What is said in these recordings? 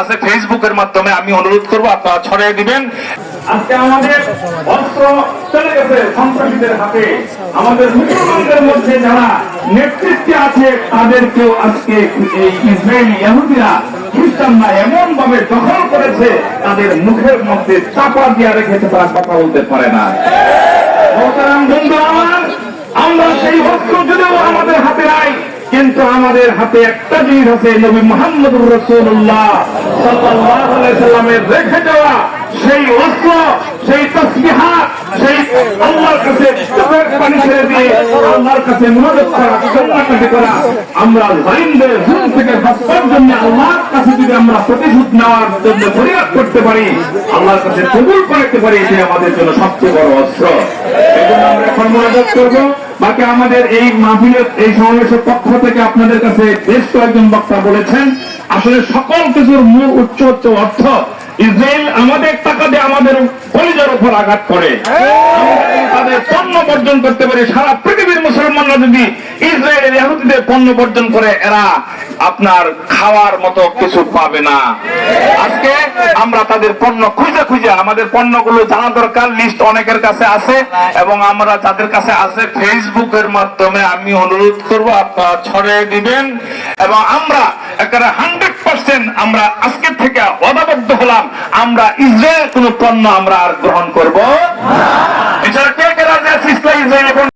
আছে ফেসবুকের মাধ্যমে আমি অনুরোধ করব, আপনারা ছড়িয়ে দিবেন। আজকে আমাদের অস্ত্র চলে গেছে সন্ত্রাসীদের হাতে। আমাদের মুসলমানদের মধ্যে যারা নেতৃত্বে আছে, তাদেরকেও আজকে এই ইসরায়েলি ইহুদিরা, খ্রিস্টানরা এমন ভাবে দখল করেছে, তাদের মুখের মধ্যে চাপা দিয়া রেখেছে, তারা কথা বলতে পারে না। বন্ধু আমার সেই অস্ত্র যদিও আমাদের হাতে নাই কিন্তু আমাদের হাতে একটা জিনিস আছে নবী মোহাম্মদ রসুল্লাহ সাল্লামের রেখে যাওয়া সেই অস্ত্র, সেই তসবিহাত সেই আল্লাহর কাছে পানি ছেড়ে দিয়ে আল্লাহর কাছে মনোযোগ করা কান্নাকাটি করা, আমরা জালিমদের জুল থেকে বাঁচবার জন্য আল্লাহর কাছে যদি আমরা প্রতিশোধ নেওয়ার জন্য ফরিয়াদ করতে পারি, আল্লাহর কাছে কবুল করতে পারি, এটাই আমাদের জন্য সবচেয়ে বড় অস্ত্র। এই জন্য আমরা এখন মনোযোগ করব। বাকি আমাদের এই মাহফিলের এই সমাবেশের পক্ষ থেকে আপনাদের কাছে বেশ কয়েকজন বক্তা বলেছেন, আসলে সকল কিছুর মূল উচ্চ উচ্চ অর্থ। ইসরায়েল আমাদের টাকা দিয়ে আমাদের কলিজার উপর আঘাত করে। তাদের পণ্য বর্জন করতে পারে। সারা পৃথিবীর মুসলমানরা যদি ইসরায়েলের ইহুদিদের পণ্য বর্জন করে এরা আপনার খাওয়ার মতো কিছু পাবে না। আজকে আমরা তাদের পণ্য খুঁজে খুঁজে, আমাদের পণ্যগুলো জানা দরকার লিস্ট অনেকের কাছে আছে, এবং আমরা যাদের কাছে আছে ফেসবুকের মাধ্যমে আমি অনুরোধ করব, আপনারা ছড়িয়ে দিবেন, এবং আমরা একেবারে হান্ড্রেড পার্সেন্ট আমরা আজকের থেকে অদাবদ্ধ হলাম, আমরা ইসরায়েল কোন পণ্য আমরা আর গ্রহণ করব এছাড়া কে কে রাজি আছে ইসরায়েল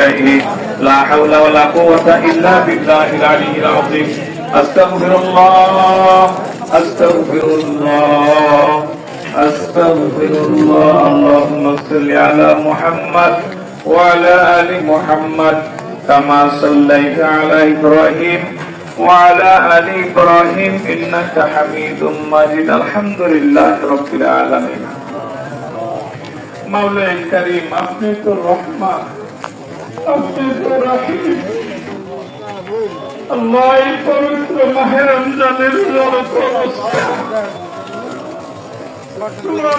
إليه لا حول ولا قوة إلا بالله العلي العظيم أستغفر الله أستغفر الله أستغفر الله اللهم صل على محمد وعلى آل محمد كما صليت على إبراهيم وعلى آل إبراهيم إنك حميد مجيد الحمد لله رب العالمين مولاي الكريم أبنيت الرحمن রহমান আপনি তো রহিম আল্লাহ এই পবিত্র মাহে রমজানের জলত অবস্থা তোমার